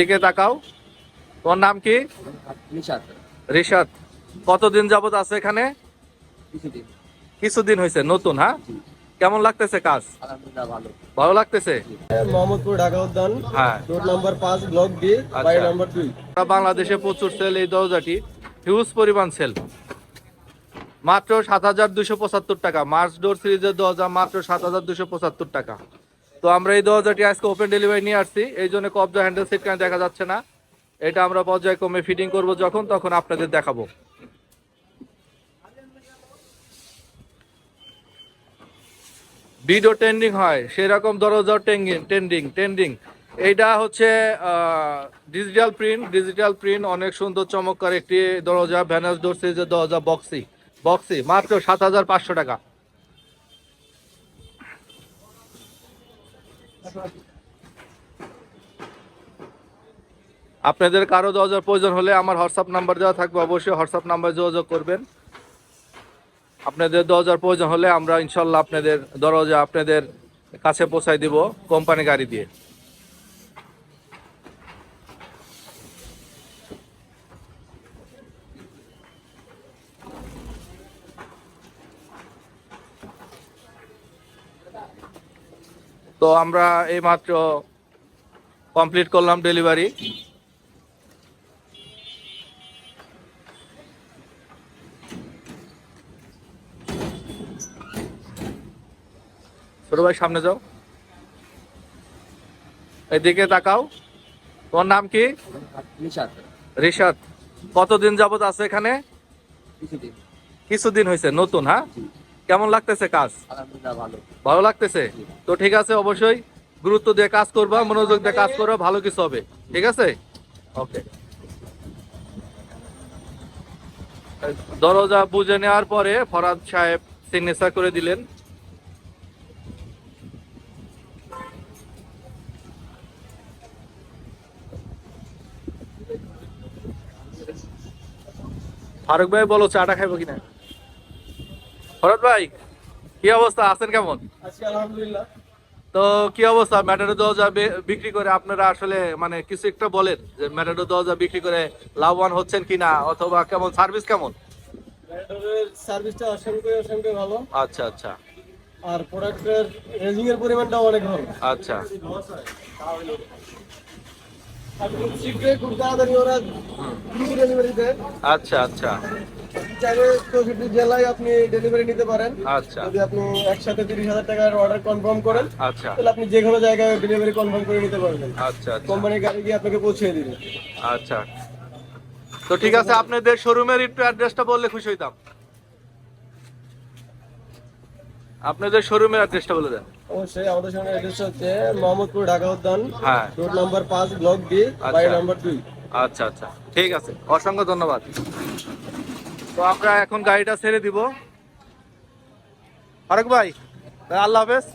দিকে তাকাও। তোমার নাম কি? রিশাদ কতদিন যাবত আছে এখানে? কিছুদিন। হয়েছে নতুন হ্যাঁ? কেমন লাগতেছে কাজ? ভালো। ভালো লাগতেছে? মোহাম্মদপুর ঢাকা উদ্যান। হ্যাঁ। রোড নাম্বার পাঁচ ব্লক ডি আচ্ছা। বাড়ি নাম্বার দুই। বাংলাদেশে প্রচুর সেল এই দরজাটি। হিউজ পরিমাণ সেল। মাত্র সাত হাজার দুশো পঁচাত্তর টাকা। মার্চ ডোর সিরিজের দরজা মাত্র সাত হাজার দুশো পঁচাত্তর টাকা। তো আমরা এই দরজাটি আজকে ওপেন ডেলিভারি নিয়ে আসছি। এই জন্য কবজা হ্যান্ডেল সিট কানে দেখা যাচ্ছে না? এটা আমরা পর্যায়ক্রমে ফিটিং করব যখন, তখন আপনাদের দেখাবো। ভিডিও ট্রেন্ডিং হয়, সেরকম দরজা টেন্ডিং ট্রেন্ডিং ট্রেন্ডিং এইটা হচ্ছে ডিজিটাল প্রিন্ট ডিজিটাল প্রিন্ট অনেক সুন্দর, চমৎকার একটি দরজা ভ্যানাস ডোর সিরিজের দরজা বক্সি বক্সি মাত্র সাত হাজার পাঁচশো টাকা। আপনাদের কারও দরজার প্রয়োজন হলে আমার হোয়াটসঅ্যাপ নাম্বার দেওয়া থাকবে, অবশ্যই হোয়াটসঅ্যাপ নাম্বার যোগাযোগ করবেন। আপনাদের দরজার প্রয়োজন হলে আমরা ইনশাল্লাহ আপনাদের দরজা আপনাদের কাছে পৌঁছাই দিব কোম্পানি গাড়ি দিয়ে। তো আমরা এই মাত্র কমপ্লিট করলাম ডেলিভারি ছোট ভাই সামনে যাও। এদিকে তাকাও। তোমার নাম কি? রিশাদ কতদিন যাবত আছে এখানে? কিছুদিন। কিছুদিন হয়েছে নতুন হ্যাঁ? কেমন লাগতেছে কাজ? ভালো। ভালো লাগতেছে? তো ঠিক আছে অবশ্যই গুরুত্ব দিয়ে কাজ করবা মনোযোগ দিয়ে কাজ করবা ভালো কিছু হবে। ঠিক আছে? ওকে দরজা বুঝে নেওয়ার পরে ফরাদ সাহেব সিগনেচার করে দিলেন। ফারুক ভাই বলো চাটা খাইবো কিনা? ফরাদ ভাই কি অবস্থা? আছেন কেমন? আলহামদুলিল্লাহ। তো কি অবস্থা? ম্যাটাডো দরজা বিক্রি করে আপনারা আসলে মানে কিছু একটা বলেন যে ম্যাটাডো দরজা বিক্রি করে লাভবান হচ্ছেন কিনা অথবা কেমন সার্ভিস কেমন? সার্ভিসটা অসংখ্য অসংখ্য ভালো। আচ্ছা আচ্ছা। আর প্রোডাক্টের রেজিং এর পরিমাণটাও অনেক ভালো। আচ্ছা। আচ্ছা আচ্ছা। চাইলে চৌষট্টি জেলায় আপনি ডেলিভারি নিতে পারেন। আচ্ছা। যদি আপনি একসাথে তিরিশ হাজার টাকার অর্ডার কনফার্ম করেন আচ্ছা। তাহলে আপনি যে কোনো জায়গায় ডেলিভারি কনফার্ম করে নিতে পারবেন। আচ্ছা আচ্ছা। কোম্পানির গাড়ি গিয়ে আপনাকে পৌঁছে দিবে। আচ্ছা। তো ঠিক আছে আপনাদের শোরুমের একটু অ্যাড্রেসটা বললে খুশি হইতাম। আপনাদের শোরুমের অ্যাড্রেসটা বলে দেন। অবশ্যই আমাদের সঙ্গে অ্যাড্রেস হচ্ছে মোহাম্মদপুর ঢাকা উদ্যান হ্যাঁ। রোড নাম্বার পাঁচ ব্লক ডি বাড়ি আচ্ছা। নাম্বার দুই। আচ্ছা আচ্ছা। ঠিক আছে অসংখ্য ধন্যবাদ। তো আমরা এখন গাড়িটা ছেড়ে দিব। ফারুক ভাই আল্লাহ হাফেজ।